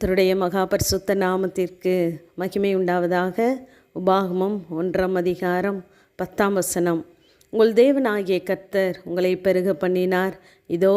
கர்த்தருடைய மகாபரிசுத்த நாமத்திற்கு மகிமை உண்டாவதாக. உபாகமம் ஒன்றாம் அதிகாரம் பத்தாம் வசனம். உங்கள் தேவனாகிய கர்த்தர் உங்களை பெருக பண்ணினார். இதோ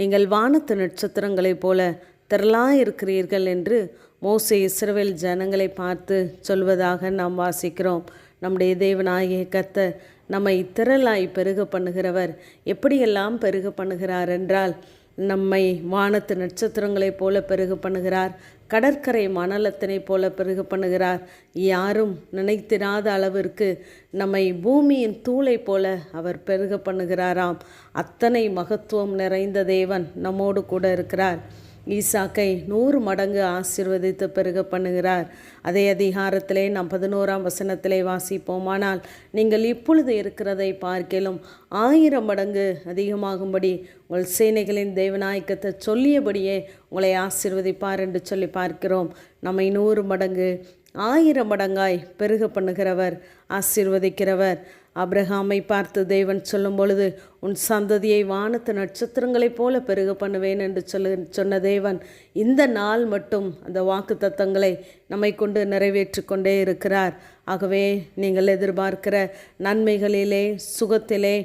நீங்கள் வானத்து நட்சத்திரங்களைப் போல திரளா இருக்கிறீர்கள் என்று மோசே இஸ்ரவேல் ஜனங்களை பார்த்து சொல்வதாக நாம் வாசிக்கிறோம். நம்முடைய தேவனாகிய கர்த்தர் நம்மை திரளாய் பெருக பண்ணுகிறவர். எப்படியெல்லாம் பெருக பண்ணுகிறார் என்றால் நம்மை வானத்து நட்சத்திரங்களைப் போல பெருக பண்ணுகிறார். கடற்கரை மணலத்தினைப் போல பெருக பண்ணுகிறார். யாரும் நினைத்திராத அளவிற்கு நம்மை பூமியின் தூளை போல அவர் பெருக பண்ணுகிறாராம். அத்தனை மகத்துவம் நிறைந்த தேவன் நம்மோடு கூட இருக்கிறார். ஈசாக்கை நூறு மடங்கு ஆசிர்வதித்து பெருக பண்ணுகிறார். அதே அதிகாரத்திலே நாம் பதினோராம் வசனத்திலே வாசிப்போமானால் நீங்கள் இப்பொழுது இருக்கிறதை பார்க்கலும் ஆயிரம் மடங்கு அதிகமாகும்படி உங்கள் சேனைகளின் தேவநாயக்கத்தை சொல்லியபடியே உங்களை ஆசிர்வதிப்பார் என்று சொல்லி பார்க்கிறோம். நம்மை நூறு மடங்கு ஆயிரம் மடங்காய் பெருக பண்ணுகிறவர் ஆசிர்வதிக்கிறவர். அப்ரஹாமை பார்த்து தேவன் சொல்லும் பொழுது உன் சந்ததியை வானத்து நட்சத்திரங்களைப் போல பெருக பண்ணுவேன் என்று சொல்லு சொன்ன தேவன் இந்த நாள் மட்டும் அந்த வாக்கு தத்தங்களை நம்மை கொண்டு நிறைவேற்றி கொண்டே இருக்கிறார். ஆகவே நீங்கள் எதிர்பார்க்கிற நன்மைகளிலே சுகத்திலே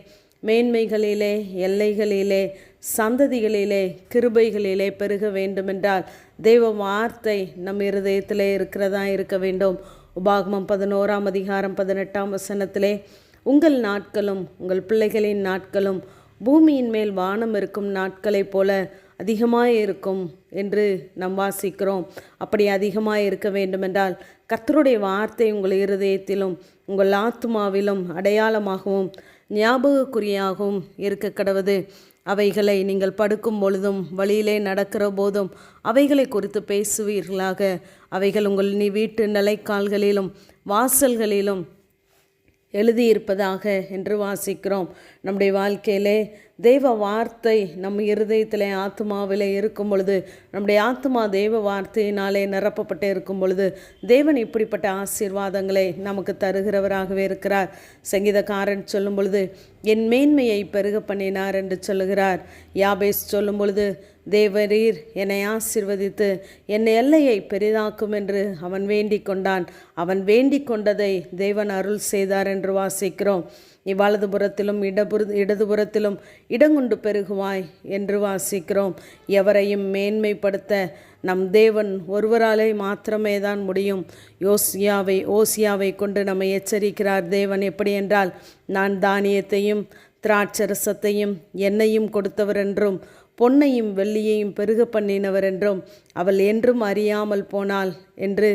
மேன்மைகளிலே எல்லைகளிலே சந்ததிகளிலே கிருபைகளிலே பெருக வேண்டுமென்றால் தெய்வ வார்த்தை நம் இருதயத்திலே இருக்கிறதா இருக்க வேண்டும். உபாகமம் பதினோராம் அதிகாரம் பதினெட்டாம் வசனத்திலே உங்கள் நாட்களும் உங்கள் பிள்ளைகளின் நாட்களும் பூமியின் மேல் வானம் இருக்கும் நாட்களைப் போல அதிகமாக இருக்கும் என்று நாம் வாசிக்கிறோம். அப்படி அதிகமாக இருக்க வேண்டுமென்றால் கர்த்தருடைய வார்த்தை உங்கள் இருதயத்திலும் உங்கள் ஆத்மாவிலும் அடையாளமாகவும் ஞாபகக்குறியாகவும் இருக்க கடவுது. அவைகளை நீங்கள் படுக்கும் பொழுதும் வழியிலே நடக்கிற போதும் அவைகளை குறித்து பேசுவீர்களாக. அவைகள் உங்கள் நீ வீட்டு நிலைக்கால்களிலும் வாசல்களிலும் எழுதியிருப்பதாக என்று வாசிக்கிறோம். நம்முடைய வாழ்க்கையிலே தெய்வ வார்த்தை நம் இருதயத்தில் ஆத்மாவில் இருக்கும் பொழுது நம்முடைய ஆத்மா தெய்வ வார்த்தையினாலே நிரப்பப்பட்டு இருக்கும் பொழுது தேவன் இப்படிப்பட்ட ஆசீர்வாதங்களை நமக்கு தருகிறவராகவே இருக்கிறார். சங்கீதக்காரன் சொல்லும் பொழுது என் மேன்மையை பெருக பண்ணினார் என்று சொல்லுகிறார். யாபேஸ் சொல்லும் பொழுது தேவரீர் என்னை ஆசிர்வதித்து என் எல்லையை பெரிதாக்கும் என்று அவன் வேண்டிக் கொண்டான். அவன் வேண்டிக் கொண்டதை தேவன் அருள் செய்தார் என்று வாசிக்கிறோம். நீ வலதுபுறத்திலும் இடபுற இடதுபுறத்திலும் இடங்குண்டு பெருகுவாய் என்று வாசிக்கிறோம். எவரையும் மேன்மைப்படுத்த நம் தேவன் ஒருவராலே மாத்திரமே தான் முடியும். யோசியாவை ஓசியாவை கொண்டு நம்மை எச்சரிக்கிறார் தேவன் எப்படி என்றால் நான் தானியத்தையும் திராட்சரசத்தையும் எண்ணெயும் கொடுத்தவர் என்றும் பொன்னையும் வெள்ளியையும் பெருக பண்ணினவர் என்றும் அவள் என்றும் அறியாமல் போனாள். என்று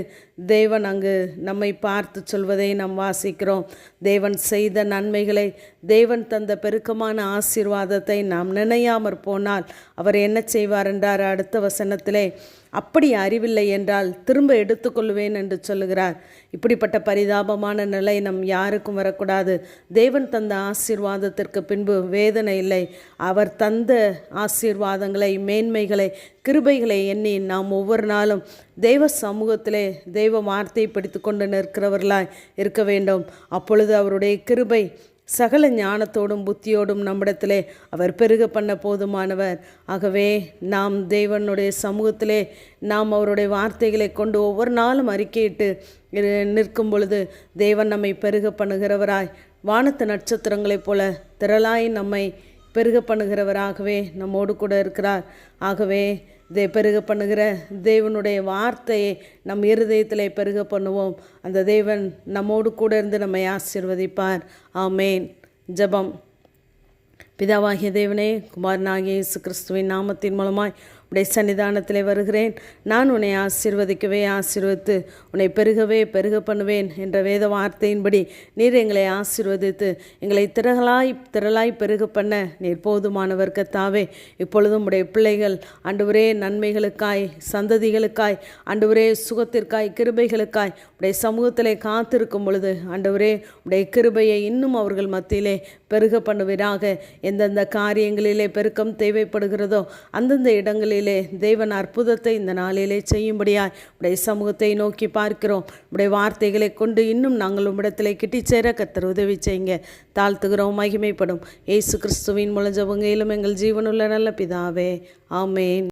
தேவன் அங்கு நம்மை பார்த்து சொல்வதை நாம் வாசிக்கிறோம். தேவன் செய்த நன்மைகளை தேவன் தந்த பெருக்கமான ஆசீர்வாதத்தை நாம் நினையாமற் போனால் அவர் என்ன செய்வார் என்றார். அடுத்த வசனத்திலே அப்படி அறிவில்லை என்றால் திரும்ப எடுத்துக்கொள்வேன் என்று சொல்லுகிறார். இப்படிப்பட்ட பரிதாபமான நிலை நம் யாருக்கும் வரக்கூடாது. தேவன் தந்த ஆசீர்வாதத்திற்கு பின்பு வேதனை இல்லை. அவர் தந்த ஆசீர்வாதங்களை மேன்மைகளை கிருபைகளை எண்ணி நாம் ஒவ்வொரு நாளும் தெய்வ சமூகத்திலே தெய்வ வார்த்தையை படித்து கொண்டு நிற்கிறவர்களாய் இருக்க வேண்டும். அப்பொழுது அவருடைய கிருபை சகல ஞானத்தோடும் புத்தியோடும் நம்மிடத்திலே அவர் பெருக பண்ண போதுமானவர். ஆகவே நாம் தேவனுடைய சமூகத்திலே நாம் அவருடைய வார்த்தைகளை கொண்டு ஒவ்வொரு நாளும் அறிக்கையிட்டு நிற்கும் பொழுது தேவன் நம்மை பெருக பண்ணுகிறவராய் வானத்து நட்சத்திரங்களைப் போல திரளாய் நம்மை பெருக பண்ணுகிறவராகவே நம்மோடு கூட இருக்கிறார். ஆகவே இதை பெருக பண்ணுகிற தேவனுடைய வார்த்தையை நம் இருதயத்தில் பெருக பண்ணுவோம். அந்த தேவன் நம்மோடு கூட இருந்து நம்மை ஆசிர்வதிப்பார். ஆமேன். ஜபம். பிதாவாகிய தேவனே குமாரனாகிய இயேசு கிறிஸ்துவின் நாமத்தின் மூலமாய் உடைய சன்னிதானத்தில் வருகிறேன். நான் உன்னை ஆசிர்வதிக்கவே ஆசிர்வதித்து உன்னை பெருகவே பெருக பண்ணுவேன் என்ற வேத வார்த்தையின்படி நீர் எங்களை ஆசிர்வதித்து எங்களை திரளாய் திரளாய் பெருக பண்ண நீர் போதுமானவர் கத்தாவே இப்பொழுதும் உடைய பிள்ளைகள் அன்றுவரே நன்மைகளுக்காய் சந்ததிகளுக்காய் அன்றுவரே சுகத்திற்காய் கிருபைகளுக்காய் உடைய சமூகத்தில் காத்திருக்கும் பொழுது அன்றுவரே உடைய கிருபையை இன்னும் அவர்கள் மத்தியிலே பெருக பண்ணுவீராக. எந்தெந்த காரியங்களிலே பெருக்கம் தேவைப்படுகிறதோ அந்தந்த இடங்களில் நாளிலே தேவன் அற்புதத்தை இந்த நாளிலே செய்யும்படியாய் உடைய சமூகத்தை நோக்கி பார்க்கிறோம். உடைய வார்த்தைகளை கொண்டு இன்னும் நாங்கள் உம்மிடத்தில் கிட்டி சேர கத்தர் உதவி செய்யுங்க. தாழ்த்துகிறோம் மகிமைப்படும். ஏசு கிறிஸ்துவின் முழஞ்சவங்கையிலும் எங்கள் ஜீவனுள்ள நல்ல பிதாவே. ஆமேன்.